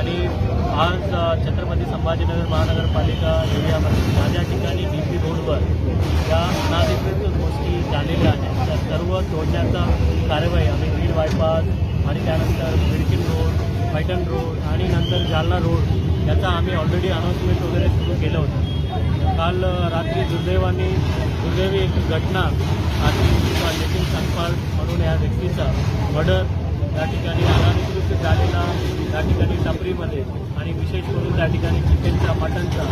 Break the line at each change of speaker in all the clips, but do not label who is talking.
आणि आज छत्रपती संभाजीनगर महानगरपालिका एरियामध्ये ज्या ज्या ठिकाणी डी पी रोडवर ज्या अनाधिकृत गोष्टी झालेल्या आहेत. त्या सर्व तोडण्याचा कारवाई आम्ही बीड बायपास आणि त्यानंतर मिडकिन रोड पैठण रोड आणि नंतर जालना रोड याचा आम्ही ऑलरेडी अनाऊन्समेंट वगैरे सुरू केलं होतं. काल रात्री दुर्दैवाने दुर्दैवी एक घटना आणि नितीन संपाल म्हणून या व्यक्तीचा मर्डर या ठिकाणी अनाधिकृत झालेला त्या ठिकाणी टपरीमध्ये आणि विशेष करून त्या ठिकाणी चिकनचा मटनचा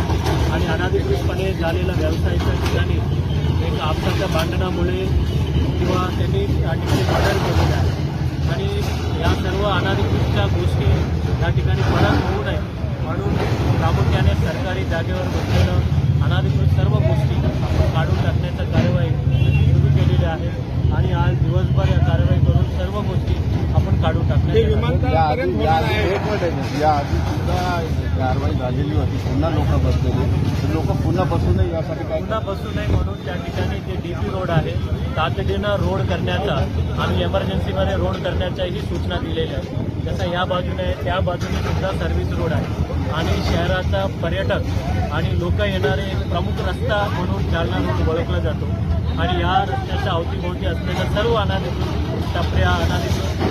आणि अनाधिकृतपणे झालेला व्यवसायाच्या ठिकाणी एक आपसाच्या भांडणामुळे किंवा त्यांनी त्या ठिकाणी मर्डर केलेलं आहे. आणि या सर्व अनाधिकृतच्या गोष्टी या ठिकाणी परत होऊ नये म्हणून प्रामुख्याने सरकारी जागेवर बसलेलं अनाधिकृत सर्व गोष्टी आपण काढून टाकण्याचा कारवाई सुरू केलेली आहे. आणि आज दिवसभर या कारवाई करून सर्व गोष्टी आपण काढून
या आधी सुद्धा कारवाई झालेली होती. पुन्हा लोक बसलेले. लोक पुन्हा बसू नये यासाठी
पुन्हा बसू नये म्हणून त्या ठिकाणी जे डी पी रोड आहे तातडीनं रोड करण्याचा आम्ही एमर्जन्सीमध्ये रोड करण्याच्याही सूचना दिलेल्या आहेत. जसं या बाजूने त्या बाजूने सुद्धा सर्व्हिस रोड आहे. आणि शहराचा पर्यटक आणि लोक येणारे प्रमुख रस्ता म्हणून जालना रोड ओळखला जातो. आणि या रस्त्याच्या अवतीभोवती असलेल्या सर्व अनाधिकृत टपऱ्या अनाधिकृत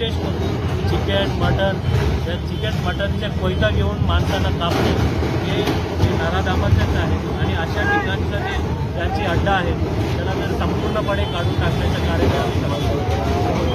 विशेष करून चिकन मटन त्या चिकन मटनच्या कोयता घेऊन माणसांना कापणे हे हे नराधामाचंच आहे. आणि अशा ठिकाणचं जे त्यांची अड्डा आहे त्याला जर संपूर्णपणे काढून टाकण्याच्या कार्यक्रम